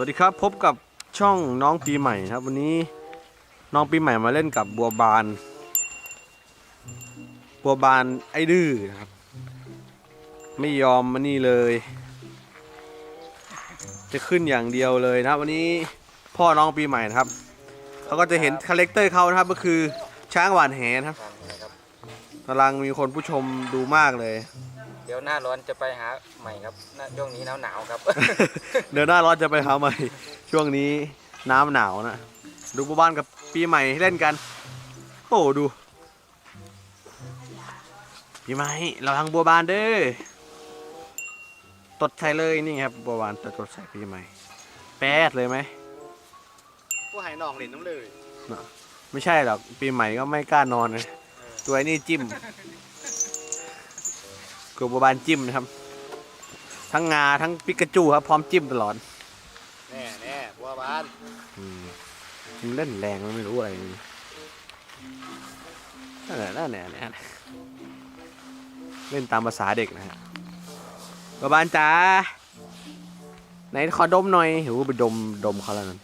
วัสดีครับพบกับช่องน้องปีใหม่ครับ วันนี้น้องปีใหม่มาเล่นกับบัวบาน บัวบานไอ้ดื้อนะครับ ไม่ยอมมานี่เลย จะขึ้นอย่างเดียวเลยนะครับ วันนี้พ่อน้องปีใหม่นะครับเขาก็จะเห็นคาแรคเตอร์เขานะครับ ก็คือช้างหวานแหนะครับทำนะครับกำลังมีคนผู้ชมดูมากเลย เดี๋ยวหน้าร้อนจะไปหาใหม่ครับหน้าช่วงนี้หนาวหนาวๆครับ เดือนหน้าร้อนจะไปหาใหม่ ช่วงนี้น้ำหนาวนะ ดูบัวบานกับปีใหม่เล่นกัน โอ้ดู ปีใหม่เราทางบัวบานเด้อตดใส่เลยนี่ครับบัวบานตดตดใส่ปีใหม่ แป๊ดเลยไหมผู้หายหนองเหรียญน้ำเลย ไม่ใช่หรอกปีใหม่ก็ไม่กล้านอนเลยตัวไอ้นี่จิ้ม กลัวบัวบานจิ้มนะครับ ทั้งงาทั้งปิกาจูครับพร้อมจิ้มตลอดแน่แน่บัวบานอืมมันเล่นแรงมันไม่รู้อะไรนั่นแหละนั่นแหละนั่นแหละเล่นตามภาษาเด็กนะฮะบาบานจ๋าไหนขอดมหน่อยหูไปดมดมเขาแล้วนั่น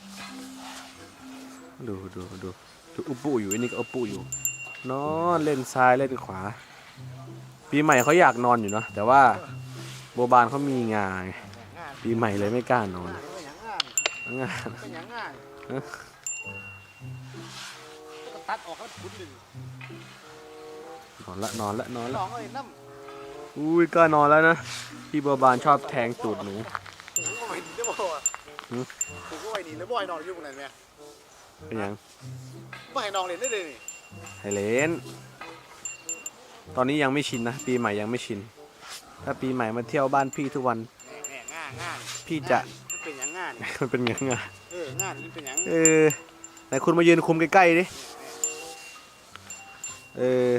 ดูดูดูดูอุปปุอยู่อันนี้ก็อุปปุอยู่นอนเล่นซ้ายเล่นขวา ปีใหม่เขาอยากนอนอยู่เนาะแต่ว่าโบบานเขามีงานไงงานปีใหม่เลยไม่กล้านอนงานเป็นอย่างงานงานเป็นอย่างงานเอ๊ะก็ตัดออกแล้วขุดดึงนอนละนอนละนอนหนละองเอ้ยน้อุ้ยก็นอนแล้วนะพี่บัวบานชอบแทงตูดหนูำผมก็ไปหนีได้บ่อะหือผมก็ไปหนีแล้วบ่ให้นอนอยู่ตรงไหนแม่เป็นยังบ่ให้นอนเล่นได้เลยนี่ไฮเลน ตอนนี้ยังไม่ชินนะ ปีใหม่ยังไม่ชิน ถ้าปีใหม่มาเที่ยวบ้านพี่ทุกวันแน่แน่งานงานพี่จะ มันเป็นอย่างงาน มันเป็นไงไงเอองานนี่เป็นอย่างเออไหนคุณมายืนคุมใกล้ๆดิเออ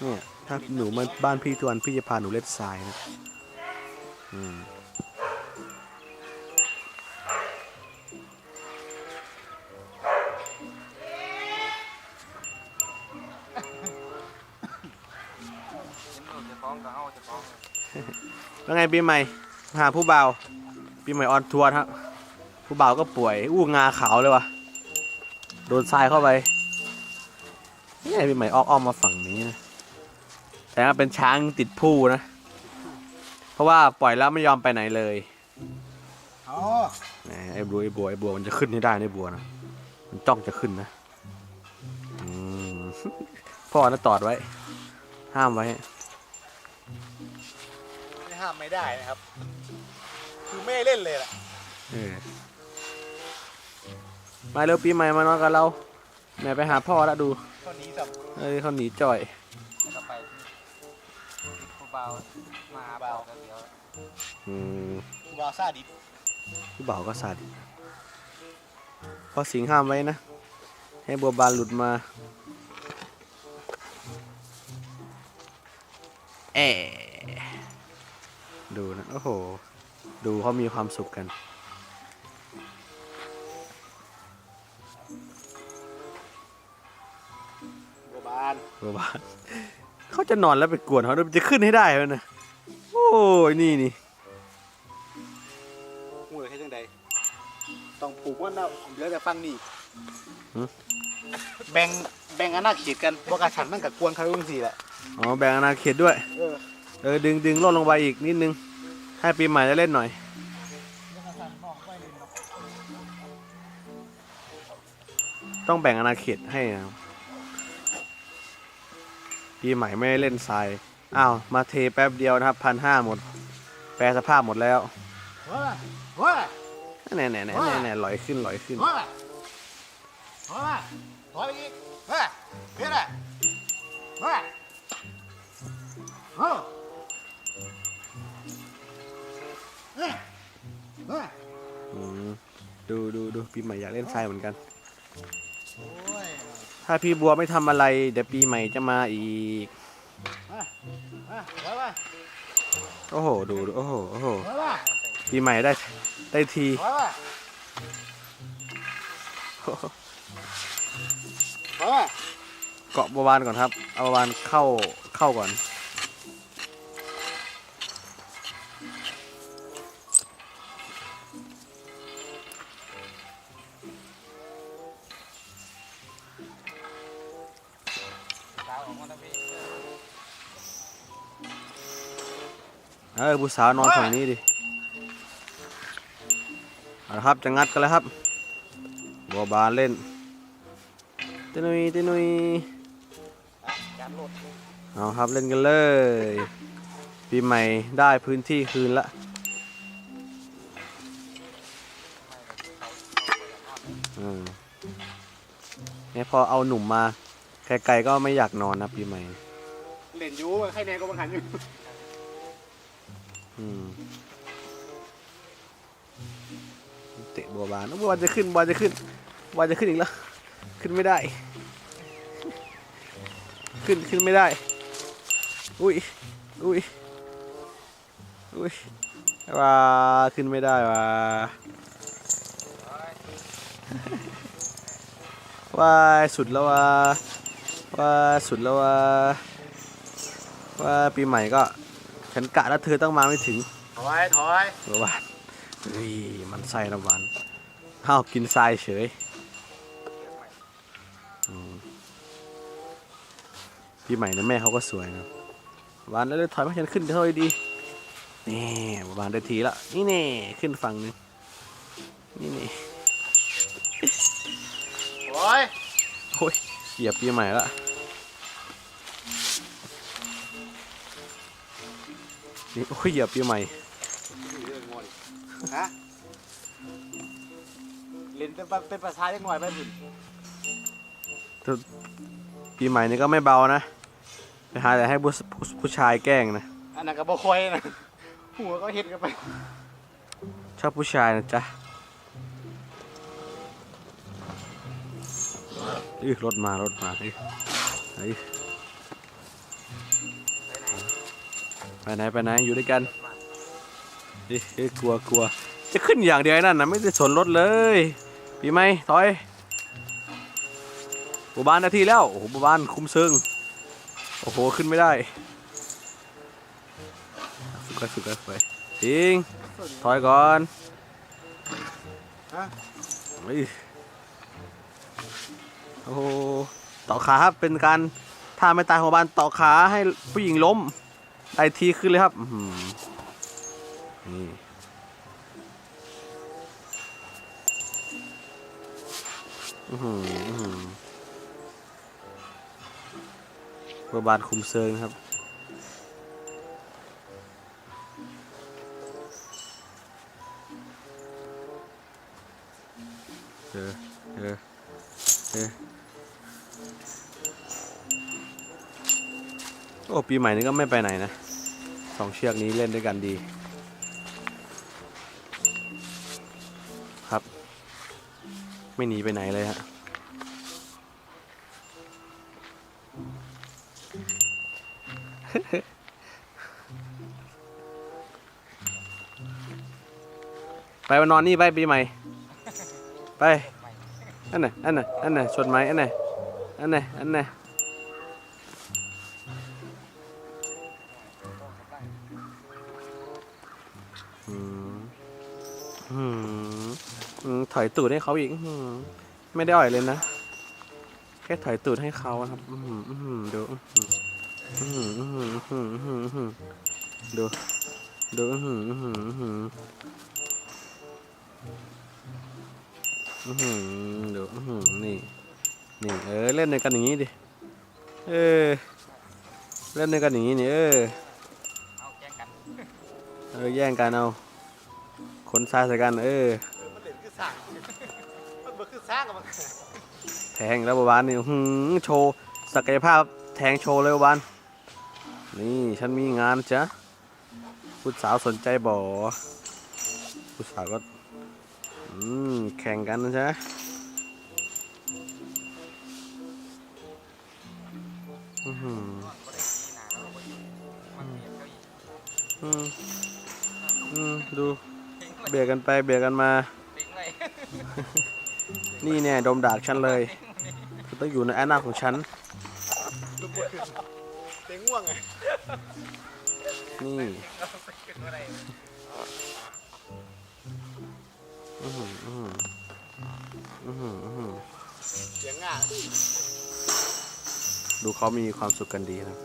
เนี่ยถ้าหนูมาบ้านพี่ทุกวันพี่จะพาหนูเล่นทรายนะอืม แล้วไงปีใหม่ หาผู้บ่าวปีใหม่ออนทัวร์ครับ ผู้บ่าวก็ป่วย อู้งาขาวเลยวะโดนทรายเข้าไปนี่ไงปีใหม่ออกอ้อมมาฝั่งนี้นะแต่ว่าเป็นช้างติดผู้นะ เพราะว่าปล่อยแล้วไม่ยอมไปไหนเลยอ๋อแหมไอ้บัวไอ้บัวไอ้บัวมันจะขึ้นให้ได้ในะบัวนะมันจ้องจะขึ้นนะอืมพ่อน่ะตอดไว้ ห้ามไว้ไม่ ห้ามไม่ได้นะครับ คือไม่ให้เล่นเลยล่ะเออมาเร็วปีใหม่มานอนกับเราแม่ไปหาพ่อแล้วดู ตอนนี้สับเอ้ยเขาหนีจ่อย ก็ไปผู้เบามาหาเบากันเดี๋ยวอืมกูบาซาดิบพี่บ่าวก็สาดพอสิงห้ามไว้นะ ให้บัวบานหลุดมาแอะ ดูนะ โอ้โห ดูเขามีความสุขกัน บัวบานบัวบานเขาจะนอนแล้วไปกวนเขาด้วยมันจะขึ้นให้ได้ไหมนะ โอ้ย นี่นี่งูเลยแค่จังใดต้องปลูกว่าน่าเดี๋ยวจะฟังนี่แบ่งแบ่งอาณาเขตกันบ่กระฉันมันกับกวนเขาจังซี่แหละ อ๋อ แบ่งอาณาเขตด้วย เออ เออดึงดึงลดลงไปอีกนิดนึง ให้ปีใหม่ได้เล่นหน่อย ต้องแบ่งอาณาเขตให้นะครับปีใหม่ไม่ได้เล่นทรายอ้าวมาเทแป๊บเดียวนะครับพันห้าหมด แปรสภาพหมดแล้วเฮ้ยเฮ้ยแน่แน่แน่แน่แน่ลอยขึ้นลอยขึ้นเฮ้ยเฮ้ยถอยไปอีกเฮ้ยเฮ้ยเฮ้ย อืมดูดูดูปีใหม่อยากเล่นทรายเหมือนกันโอ้ยถ้าพี่บัวไม่ทำอะไร เดี๋ยวปีใหม่จะมาอีกมามาถอยมาโอ้โห ดูดูโอ้โหโอ้โหถอยมาปีใหม่ได้ได้ทีถอยมาถอยมาเกาะบาวานก่อนครับ เอาบาวานเข้าเข้าก่อน สาวขพี่เออผู้านอนฝั่งนี้ดิอะครับจะงัดกันแล้วครับบัวบานเล่นเตนุยเตนุยเอาครับเล่นกันเลย ปีใหม่ได้พื้นที่คืนละเนี่ยพอเอาหนุ่มมา ไกลๆก็ไม่อยากนอนนะปีใหม่ เล่นอยู่ใครแน่ก็บังคันอยู่อืมเตะบัวบานโอ้บัวบานจะขึ้นบัวบานจะขึ้นบัวบานจะขึ้นอีกแล้ว ขึ้นไม่ได้ ขึ้นขึ้นไม่ได้ อุ้ย อุ้ย อุ้ยว้าขึ้นไม่ได้ว้าว้ายสุดแล้วว้า ว้าสุดแล้วว้าว่าปีใหม่ก็ ฉันกะแล้วเธอต้องมาไม่ถึงถอยถอยเมื่อวานเฮ้ยมันไส้ละวันห้าวกินทรายเฉยอืมพี่ใหม่นะแม่เขาก็สวยนะวานแล้วเลยถอยมาฉันขึ้นเท่าไหร่ดีนี่วานได้ทีละนี่เน่ขึ้นฝั่งหนึงนี่เน่ถอยโอ้ยเหยียบปีใหม่ละ นี่โอ้ยเหยียบปีใหม่ฮะเล่นเป็นเป็นภาษาเล็กหน่อยไปถึงปีใหม่นี่ก็ไม่เบานะไปหาแต่ให้ผู้ผู้ผู้ชายแกล้งนะอันนั้นก็บ่ค่อยนะหัวก็เห็ดกันไป ชอบผู้ชายนะจ๊ะอื้อรถมารถมาเฮ้ย ไปไหนไปไหนอยู่ด้วยกันเฮ้กลัวกลัวจะขึ้นอย่างเดียวนั่นนะไม่ได้สนรถเลยปีไหมถอยบูบานนาทีแล้วโอ้โหบูบานคุ้มซึ่งโอ้โหขึ้นไม่ได้ฝึกไปฝึกไปฝึกไปทิ้งถอยก่อนฮะโอ้โหต่อขาครับเป็นการท่าไม่ตายของบานต่อขาให้ผู้หญิงล้ม ไอทีขึ้นเลยครับอืนี่อื้อหืออื้อหือเบอร์บานคุมเซิงครับเออเออเออโอ้ ปีใหม่นี้ก็ไม่ไปไหนนะ สองเชือกนี้เล่นด้วยกันดี ครับ ไม่หนีไปไหนเลยฮะไปมานอนนี่ไปปีใหม่ ไป อันไหนอันไหนอันไหนชนไหมอันไหนอันไหนอันไหน ถอยตูดให้เขาอีกอืมไม่ได้อ่อยเลยนะ แค่ถอยตูดให้เขาอะครับ อืมอืมดูอืมอืมอืมอืมอืมดูดูอืมอืมอืมอือหือเดี๋ยวอื้อหือนี่นี่เออเล่นในกันอย่างนี้ดิเออเล่นในกันอย่างนี้นี่เออเอาแกล้งกันเออแย่งกันเอาขนทรายใส่กันเออมันเล่นคือ สร้างมันบ่คือสร้างกับมันแทงแล้วบวานนี่หือโชว์ศักยภาพแทงโชว์เลยบวานนี่ฉันมีงานจ้ะผู้สาวสนใจบ่ผู้สาวก็อืมแข่งกันนะจ๊ะอือหือก็ไหมอืมอืมดูเบียกันไปเบียกันมา นี่เนี่ยดมดากฉันเลยเธอต้องอยู่ในแอนนาของฉันเต็งง่วงไงนี่เราไปขึ้นอะไรอื้อหืออื้อหืออื้อหืออื้อหือเสียงง่าดูเขามีความสุขกันดีนะ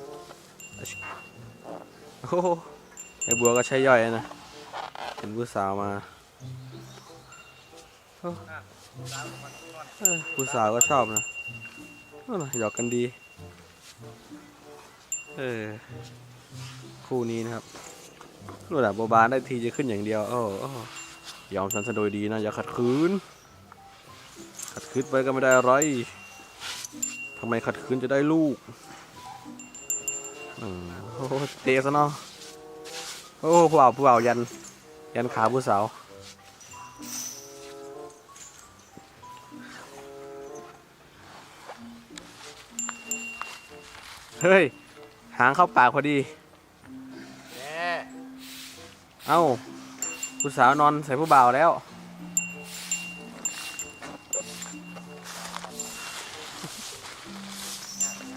โอ้โหไอ้บัวก็ใช้ย่อยนะ เห็นผู้สาวมา เออผู้สาวก็ชอบนะหยอกกันดี เออ คู่นี้นะครับระดับโบบานได้ทีจะขึ้นอย่างเดียว โอ้โอ้ยอมสันสะโดยดีนะ อย่าขัดขืน ขัดขืนไปก็ไม่ได้อะไรทำไมขัดขืนจะได้ลูกอืมโอ้เตะซะเนาะโอ้ผู้บ่าวผู้บ่าวยัน ยันขาผู้สาว เฮ้ย หางเข้าปากพอดีแน่เอ้าผู้สาวนอนใส่ผู้บ่าวแล้ว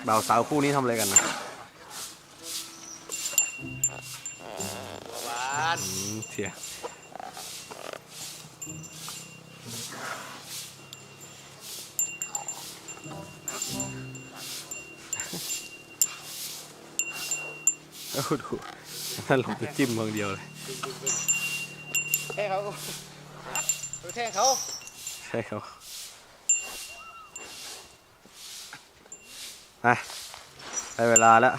บ่าวสาวคู่นี้ทำอะไรกันนะหวานอืมเสีย โอ้ดูนั่นลงไปจิ้มเมืองเดียวเลยแท่งเขาดูแท่งเขาใช่ครับอะได้เวลาแล้ว